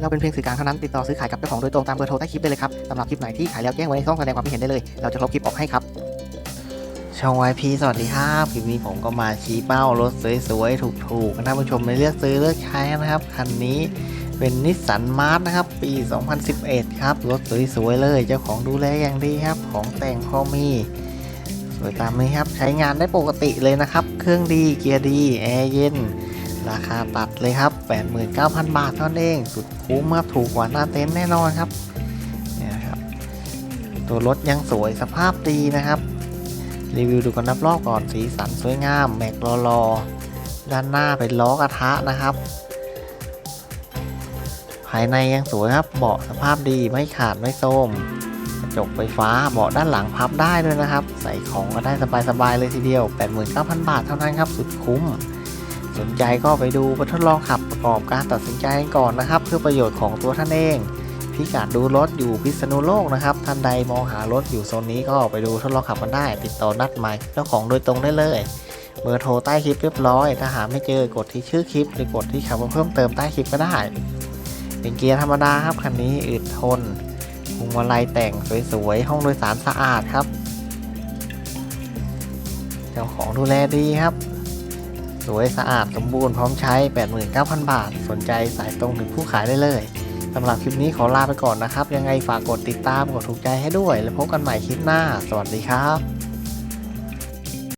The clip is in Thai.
เราเป็นเพียงสื่อกลางเท่านั้น ติดต่อซื้อขายกับเจ้าของโดยตรงตามเบอร์โทรใต้คลิปได้เลยครับสำหรับคลิปไหนที่ขายแล้วแจ้งไว้ในช่องแสดงความคิดเห็นได้เลย เราจะลบคลิปออกให้ครับช่อง YP สวัสดีครับคลิปนี้ผมก็มาชี้เป้ารถสวยๆถูกๆท่านผู้ชมไปเลือกซื้อเลือกใช้นะครับคันนี้เป็นนิสสันมาร์นะครับ ปี 2011 ครับ รถสวยๆเลย เจ้าของดูแลอย่างดีครับ ของแต่งพอมี สวยตามนี้ครับ ใช้งานได้ปกติเลยนะครับ เครื่องดี เกียร์ดี แอร์เย็น ราคาตัดเลยครับ 89,000 บาทเท่านั้นเอง สุดคุ้มครับถูกกว่าหน้าเต็นท์แน่นอนครับเนี่ยครับตัวรถยังสวยสภาพดีนะครับ รีวิวดูกันนับรอบก่อนสีสันสวยงามแม็กรอรอด้านหน้าเป็นล้อกระทะนะครับ ภายในยังสวยครับ เบาะสภาพดีไม่ขาดไม่โทมกระจกไฟฟ้าเบาะด้านหลังพับได้ด้วยนะครับ ใส่ของก็ได้สบายๆเลยทีเดียว 89,000 บาทเท่านั้นครับ สุดคุ้ม สนใจก็ไปดูไปทดลองขับประกอบการตัดสินใจกันก่อนนะครับ เพื่อประโยชน์ของตัวท่านเองพิกัดดูรถอยู่พิษณุโลกนะครับ ท่านใดมองหารถอยู่โซนนี้ก็ไปดูทดลองขับกันได้ ติดต่อนัดหมายเจ้าของโดยตรงได้เลยเบอร์โทรใต้คลิปเรียบร้อย ถ้าหาไม่เจอกดที่ชื่อคลิป หรือกดที่คำว่าเพิ่มเติมใต้คลิปก็ได้ เป็นเกียร์ธรรมดาครับคันนี้อึดทนพวงมาลัยแต่งสวยๆห้องโดยสารสะอาดครับ เจ้าของดูแลดีครับ สวยสะอาดสมบูรณ์พร้อมใช้ 89,000 บาท สนใจสายตรงถึงผู้ขายได้เลยสำหรับคลิปนี้ขอลาไปก่อนนะครับ ยังไงฝากกดติดตามกดถูกใจให้ด้วย แล้วพบกันใหม่คลิปหน้า สวัสดีครับ